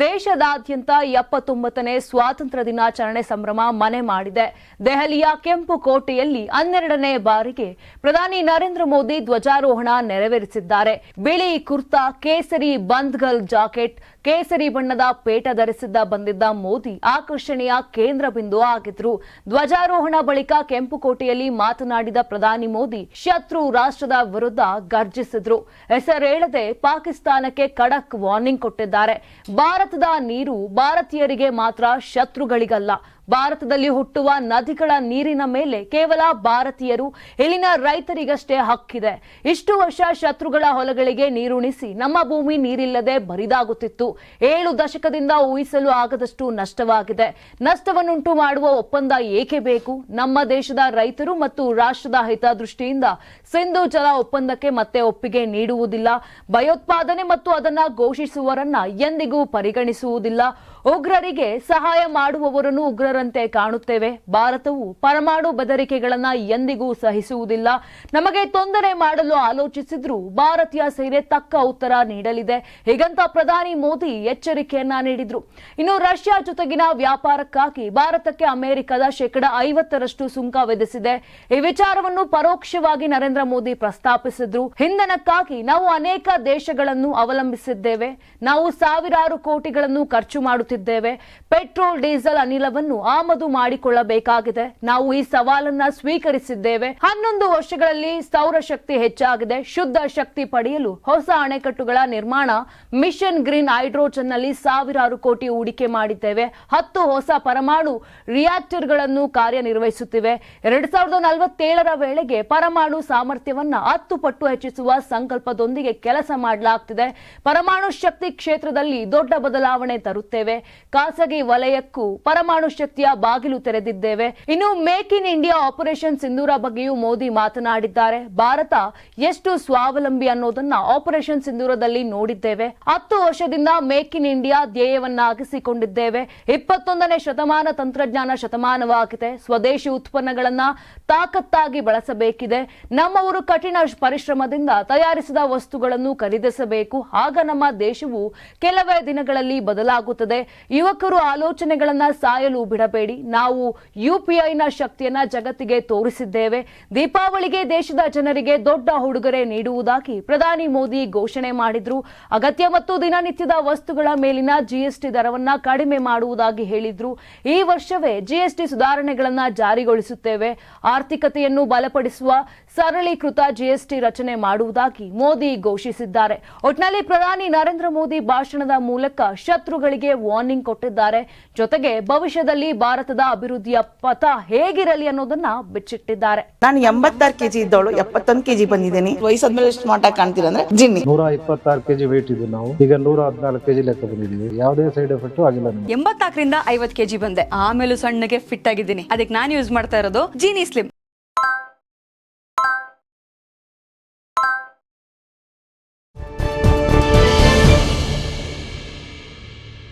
ದೇಶದಾದ್ಯಂತ ಎಪ್ಪತ್ತೊಂಬತ್ತನೇ ಸ್ವಾತಂತ್ರ್ಯ ದಿನಾಚರಣೆ ಸಂಭ್ರಮ ಮನೆ ಮಾಡಿದೆ. ದೆಹಲಿಯ ಕೆಂಪು ಕೋಟೆಯಲ್ಲಿ ಹನ್ನೆರಡನೇ ಬಾರಿಗೆ ಪ್ರಧಾನಿ ನರೇಂದ್ರ ಮೋದಿ ಧ್ವಜಾರೋಹಣ ನೆರವೇರಿಸಿದ್ದಾರೆ. ಬಿಳಿ ಕುರ್ತಾ, ಕೇಸರಿ ಬಂದ್ಗಲ್ ಜಾಕೆಟ್ ಕೇಸರಿ ಬಣ್ಣದ ಪೇಟ ಧರಿಸಿದ್ದ ಬಂದಿದ್ದ ಮೋದಿ ಆಕರ್ಷಣೆಯ ಕೇಂದ್ರ ಬಿಂದು ಆಗಿದ್ರು. ಧ್ವಜಾರೋಹಣ ಬಳಿಕ ಕೆಂಪುಕೋಟೆಯಲ್ಲಿ ಮಾತನಾಡಿದ ಪ್ರಧಾನಿ ಮೋದಿ ಶತ್ರು ರಾಷ್ಟ್ರದ ವಿರುದ್ಧ ಗರ್ಜಿಸಿದ್ರು. ಹೆಸರೇಳದೆ ಪಾಕಿಸ್ತಾನಕ್ಕೆ ಖಡಕ್ ವಾರ್ನಿಂಗ್ ಕೊಟ್ಟಿದ್ದಾರೆ. ಭಾರತದ ನೀರು ಭಾರತೀಯರಿಗೆ ಮಾತ್ರ ಶತ್ರುಗಳಿಗಲ್ಲ. ಭಾರತದಲ್ಲಿ ಹುಟ್ಟುವ ನದಿಗಳ ನೀರಿನ ಮೇಲೆ ಕೇವಲ ಭಾರತೀಯರು, ಇಲ್ಲಿನ ರೈತರಿಗಷ್ಟೇ ಹಕ್ಕಿದೆ. ಇಷ್ಟು ವರ್ಷ ಶತ್ರುಗಳ ಹೊಲಗಳಿಗೆ ನೀರುಣಿಸಿ ನಮ್ಮ ಭೂಮಿ ನೀರಿಲ್ಲದೆ ಬರಿದಾಗುತ್ತಿತ್ತು. ಏಳು ದಶಕದಿಂದ ಊಹಿಸಲು ಆಗದಷ್ಟು ನಷ್ಟವಾಗಿದೆ. ನಷ್ಟವನ್ನುಂಟು ಮಾಡುವ ಒಪ್ಪಂದ ಏಕೆ ಬೇಕು? ನಮ್ಮ ದೇಶದ ರೈತರು ಮತ್ತು ರಾಷ್ಟ್ರದ ಹಿತದೃಷ್ಟಿಯಿಂದ ಸಿಂಧು ಜಲ ಒಪ್ಪಂದಕ್ಕೆ ಮತ್ತೆ ಒಪ್ಪಿಗೆ ನೀಡುವುದಿಲ್ಲ. ಭಯೋತ್ಪಾದನೆ ಮತ್ತು ಅದನ್ನ ಘೋಷಿಸುವರನ್ನ ಎಂದಿಗೂ ಪರಿಗಣಿಸುವುದಿಲ್ಲ. ಉಗ್ರರಿಗೆ ಸಹಾಯ ಮಾಡುವವರನ್ನು ಉಗ್ರರಂತೆ ಕಾಣುತ್ತೇವೆ. ಭಾರತವು ಪರಮಾಣು ಬೆದರಿಕೆಗಳನ್ನ ಎಂದಿಗೂ ಸಹಿಸುವುದಿಲ್ಲ. ನಮಗೆ ತೊಂದರೆ ಮಾಡಲು ಆಲೋಚಿಸಿದ್ರೂ ಭಾರತೀಯ ಸೇನೆ ತಕ್ಕ ಉತ್ತರ ನೀಡಲಿದೆ. ಹೀಗಂತ ಪ್ರಧಾನಿ ಮೋದಿ ಎಚ್ಚರಿಕೆಯನ್ನ ನೀಡಿದ್ರು. ಇನ್ನು ರಷ್ಯಾ ಜೊತೆಗಿನ ವ್ಯಾಪಾರಕ್ಕಾಗಿ ಭಾರತಕ್ಕೆ ಅಮೆರಿಕದ ಶೇಕಡ ಐವತ್ತರಷ್ಟು ಸುಂಕ ವಿಧಿಸಿದೆ. ಈ ವಿಚಾರವನ್ನು ಪರೋಕ್ಷವಾಗಿ ನರೇಂದ್ರ ಮೋದಿ ಪ್ರಸ್ತಾಪಿಸಿದ್ರು. ಇಂಧನಕ್ಕಾಗಿ ನಾವು ಅನೇಕ ದೇಶಗಳನ್ನು ಅವಲಂಬಿಸಿದ್ದೇವೆ. ನಾವು ಸಾವಿರಾರು ಕೋಟಿಗಳನ್ನು ಖರ್ಚು ಮಾಡುತ್ತಿದ್ದೇವೆ. ಪೆಟ್ರೋಲ್, ಡೀಸೆಲ್ ಅನಿಲವನ್ನು ಆಮದು ಮಾಡಿಕೊಳ್ಳಬೇಕಾಗಿದೆ. ನಾವು ಈ ಸವಾಲನ್ನ ಸ್ವೀಕರಿಸಿದ್ದೇವೆ. ಹನ್ನೊಂದು ವರ್ಷಗಳಲ್ಲಿ ಸೌರಶಕ್ತಿ ಹೆಚ್ಚಾಗಿದೆ. ಶುದ್ಧ ಶಕ್ತಿ ಪಡೆಯಲು ಹೊಸ ಅಣೆಕಟ್ಟುಗಳ ನಿರ್ಮಾಣ, ಮಿಷನ್ ಗ್ರೀನ್ ಹೈಡ್ರೋಜನ್ನಲ್ಲಿ ಸಾವಿರಾರು ಕೋಟಿ ಹೂಡಿಕೆ ಮಾಡಿದ್ದೇವೆ. ಹತ್ತು ಹೊಸ ಪರಮಾಣು ರಿಯಾಕ್ಟರ್ಗಳನ್ನು ಕಾರ್ಯನಿರ್ವಹಿಸುತ್ತಿವೆ. ಎರಡ್ ಸಾವಿರದ ನಲವತ್ತೇಳರ ವೇಳೆಗೆ ಪರಮಾಣು ಸಾಮರ್ಥ್ಯವನ್ನ ಹತ್ತು ಪಟ್ಟು ಹೆಚ್ಚಿಸುವ ಸಂಕಲ್ಪದೊಂದಿಗೆ ಕೆಲಸ ಮಾಡಲಾಗ್ತಿದೆ. ಪರಮಾಣು ಶಕ್ತಿ ಕ್ಷೇತ್ರದಲ್ಲಿ ದೊಡ್ಡ ಬದಲಾವಣೆ ತರುತ್ತೇವೆ. ಖಾಸಗಿ ವಲಯಕ್ಕೂ ಪರಮಾಣು ಶಕ್ತಿಯ ಬಾಗಿಲು ತೆರೆದಿದ್ದೇವೆ. ಇನ್ನು make in India operation Sindoor ಬಗ್ಗೆಯೂ ಮೋದಿ ಮಾತನಾಡಿದ್ದಾರೆ. ಭಾರತ ಎಷ್ಟು ಸ್ವಾವಲಂಬಿ ಅನ್ನೋದನ್ನ ಆಪರೇಷನ್ ಸಿಂಧೂರದಲ್ಲಿ ನೋಡಿದ್ದೇವೆ. ಹತ್ತು ವರ್ಷದಿಂದ ಮೇಕ್ ಇನ್ ಇಂಡಿಯಾ ಧ್ಯೇಯವನ್ನಾಗಿಸಿಕೊಂಡಿದ್ದೇವೆ. ಇಪ್ಪತ್ತೊಂದನೇ ಶತಮಾನ ತಂತ್ರಜ್ಞಾನ ಶತಮಾನವಾಗಿದೆ. ಸ್ವದೇಶಿ ಉತ್ಪನ್ನಗಳನ್ನ ತಾಕತ್ತಾಗಿ ಬಳಸಬೇಕಿದೆ. ನಮ್ಮವರು ಕಠಿಣ ಪರಿಶ್ರಮದಿಂದ ತಯಾರಿಸಿದ ವಸ್ತುಗಳನ್ನು ಖರೀದಿಸಬೇಕು. ಆಗ ನಮ್ಮ ದೇಶವು ಕೆಲವೇ ದಿನಗಳಲ್ಲಿ ಬದಲಾಗುತ್ತದೆ. ಯುವಕರು ಆಲೋಚನೆಗಳನ್ನ ಸಾಯಲು ಬಿಡಬೇಡಿ. ನಾವು ಯುಪಿಐನ ಶಕ್ತಿಯನ್ನ ಜಗತ್ತಿಗೆ ತೋರಿಸಿದ್ದೇವೆ. ದೀಪಾವಳಿಗೆ ದೇಶದ ಜನರಿಗೆ ದೊಡ್ಡ ಉಡುಗೊರೆ ನೀಡುವುದಾಗಿ ಪ್ರಧಾನಿ ಮೋದಿ ಘೋಷಣೆ ಮಾಡಿದ್ರು. ಅಗತ್ಯ ಮತ್ತು ದಿನನಿತ್ಯದ ವಸ್ತುಗಳ ಮೇಲಿನ ಜಿಎಸ್ಟಿ ದರವನ್ನ ಕಡಿಮೆ ಮಾಡುವುದಾಗಿ ಹೇಳಿದ್ರು. ಈ ವರ್ಷವೇ ಜಿಎಸ್ಟಿ ಸುಧಾರಣೆಗಳನ್ನ ಜಾರಿಗೊಳಿಸುತ್ತೇವೆ. ಆರ್ಥಿಕತೆಯನ್ನು ಬಲಪಡಿಸುವ ಸರಳೀಕೃತ ಜಿಎಸ್ಟಿ ರಚನೆ ಮಾಡುವುದಾಗಿ ಮೋದಿ ಘೋಷಿಸಿದ್ದಾರೆ. ಒಟ್ನಲ್ಲಿ ಪ್ರಧಾನಿ ನರೇಂದ್ರ ಮೋದಿ ಭಾಷಣದ ಮೂಲಕ ಶತ್ರುಗಳಿಗೆ ವಾರ್ನಿಂಗ್ ಕೊಟ್ಟಿದ್ದಾರೆ. ಜೊತೆಗೆ ಭವಿಷ್ಯದಲ್ಲಿ ಭಾರತದ ಅಭಿವೃದ್ಧಿಯ ಪಥ ಹೇಗಿರಲಿ ಅನ್ನೋದನ್ನ ಬಿಚ್ಚಿಟ್ಟಿದ್ದಾರೆ. ನಾನು ಎಂಬತ್ತಾರು ಕೆಜಿ ಇದ್ದವಳು ಎಪ್ಪತ್ತೊಂದು ಕೆಜಿ ಬಂದಿದ್ದೀನಿ. ವಯಸ್ಸಾದ್ಮೇಲೆ ಸ್ಮಾರ್ಟ್ ಆಗಿ ಕಾಣ್ತೀರ ಅಂದ್ರೆ ಜಿನ್ನಿ. ನೂರ ಇಪ್ಪತ್ತಾರು ಕೆಜಿ ವೇಟ್ ಇದ್ದು ನಾವು. ಈಗ ನೂರ ಹದಿನಾಲ್ಕು ಕೆಜಿ ಲೆಕ್ಕ ಬಂದಿದ್ದೀವಿ. ಯಾವುದೇ ಸೈಡ್ ಎಫೆಕ್ಟ್ ಆಗಿಲ್ಲ ಎಂಬತ್ತಾಕರಿಂದ ಎಂಬತ್ನಾಲ್ಕರಿಂದ ಐವತ್ ಕೆಜಿ ಬಂದೆ. ಆಮೇಲೆ ಸಣ್ಣಗೆ ಫಿಟ್ ಆಗಿದ್ದೀನಿ. ಅದಕ್ಕೆ ನಾನು ಯೂಸ್ ಮಾಡ್ತಾ ಇರೋದು ಜೀನಿ ಸ್ಲಿಮ್